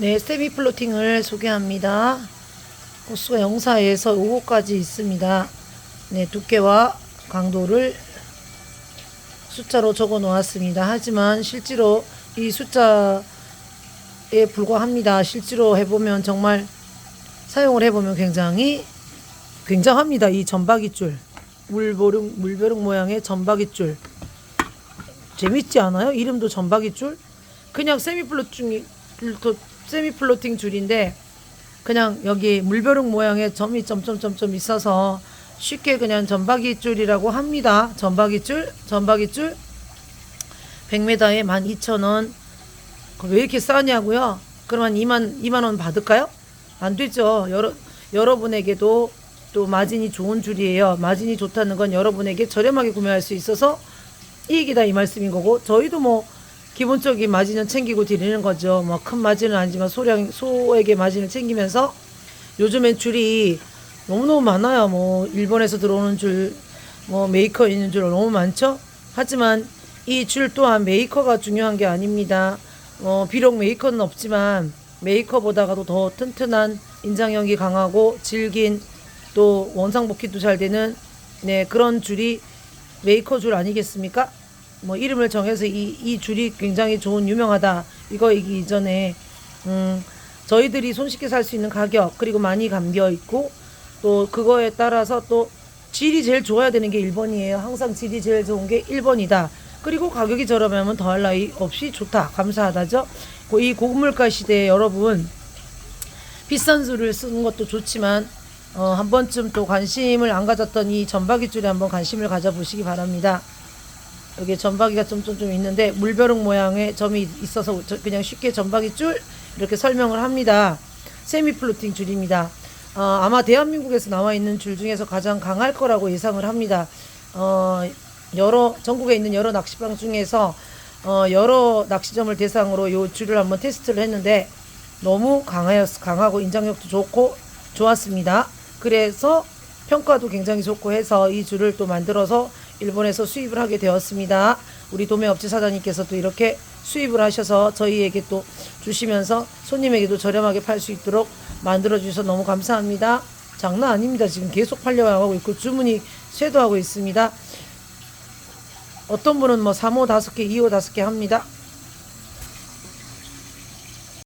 네, 세미 플로팅을 소개합니다. 호수가 0사에서 5호까지 있습니다. 네, 두께와 강도를 숫자로 적어 놓았습니다. 하지만 실제로 이 숫자에 불과합니다. 실제로 해보면 정말 사용을 해보면 굉장히 굉장합니다. 이 전박이줄 물벼룩 물벼룩 모양의 전박이줄 재밌지 않아요? 이름도 전박이줄 그냥 세미 플로팅 세미 플로팅 줄인데 그냥 여기 물벼룩 모양의 점이 점점점점 있어서 쉽게 그냥 전박이 줄이라고 합니다. 전박이줄 전박이 줄 100m에 12,000원 왜 이렇게 싸냐고요? 그러면 2만 2만 원 받을까요? 안 되죠. 여러 여러분에게도 또 마진이 좋은 줄이에요. 마진이 좋다는 건 여러분에게 저렴하게 구매할 수 있어서 이익이다 이 말씀인 거고 저희도 뭐 기본적인 마진은 챙기고 드리는 거죠. 뭐 큰 마진은 아니지만 소량 소에게 마진을 챙기면서 요즘엔 줄이 너무너무 많아요. 뭐 일본에서 들어오는 줄, 뭐 메이커 있는 줄 너무 많죠. 하지만 이 줄 또한 메이커가 중요한 게 아닙니다. 어, 비록 메이커는 없지만 메이커보다가도 더 튼튼한 인장형이 강하고 질긴 또 원상복귀도 잘 되는 네 그런 줄이 메이커 줄 아니겠습니까? 뭐 이름을 정해서 이, 이 줄이 굉장히 좋은 유명하다 이거 이기 이전에 음 저희들이 손쉽게 살 수 있는 가격 그리고 많이 감겨 있고 또 그거에 따라서 또 질이 제일 좋아야 되는 게 1번이에요. 항상 질이 제일 좋은 게 1번이다. 그리고 가격이 저렴하면 더할 나위 없이 좋다. 감사하다죠. 고- 이 고물가 시대에 여러분 비싼 술을 쓰는 것도 좋지만 어, 한 번쯤 또 관심을 안 가졌던 이 전박이 줄에 한번 관심을 가져보시기 바랍니다. 여기 전박이가 좀 좀 좀 있는데 물벼룩 모양의 점이 있어서 저- 그냥 쉽게 전박이 줄 이렇게 설명을 합니다. 세미 플로팅 줄입니다. 어, 아마 대한민국에서 나와 있는 줄 중에서 가장 강할 거라고 예상을 합니다. 어, 여러 전국에 있는 여러 낚시방 중에서 어, 여러 낚시점을 대상으로 이 줄을 한번 테스트를 했는데 너무 강하였 강하고 인장력도 좋고 좋았습니다. 그래서 평가도 굉장히 좋고 해서 이 줄을 또 만들어서 일본에서 수입을 하게 되었습니다. 우리 도매업체 사장님께서 또 이렇게 수입을 하셔서 저희에게 또 주시면서 손님에게도 저렴하게 팔 수 있도록 만들어 주셔서 너무 감사합니다. 장난 아닙니다. 지금 계속 팔려가고 있고 주문이 쇄도하고 있습니다. 어떤 분은 뭐 3호 5개, 2호 5개 합니다.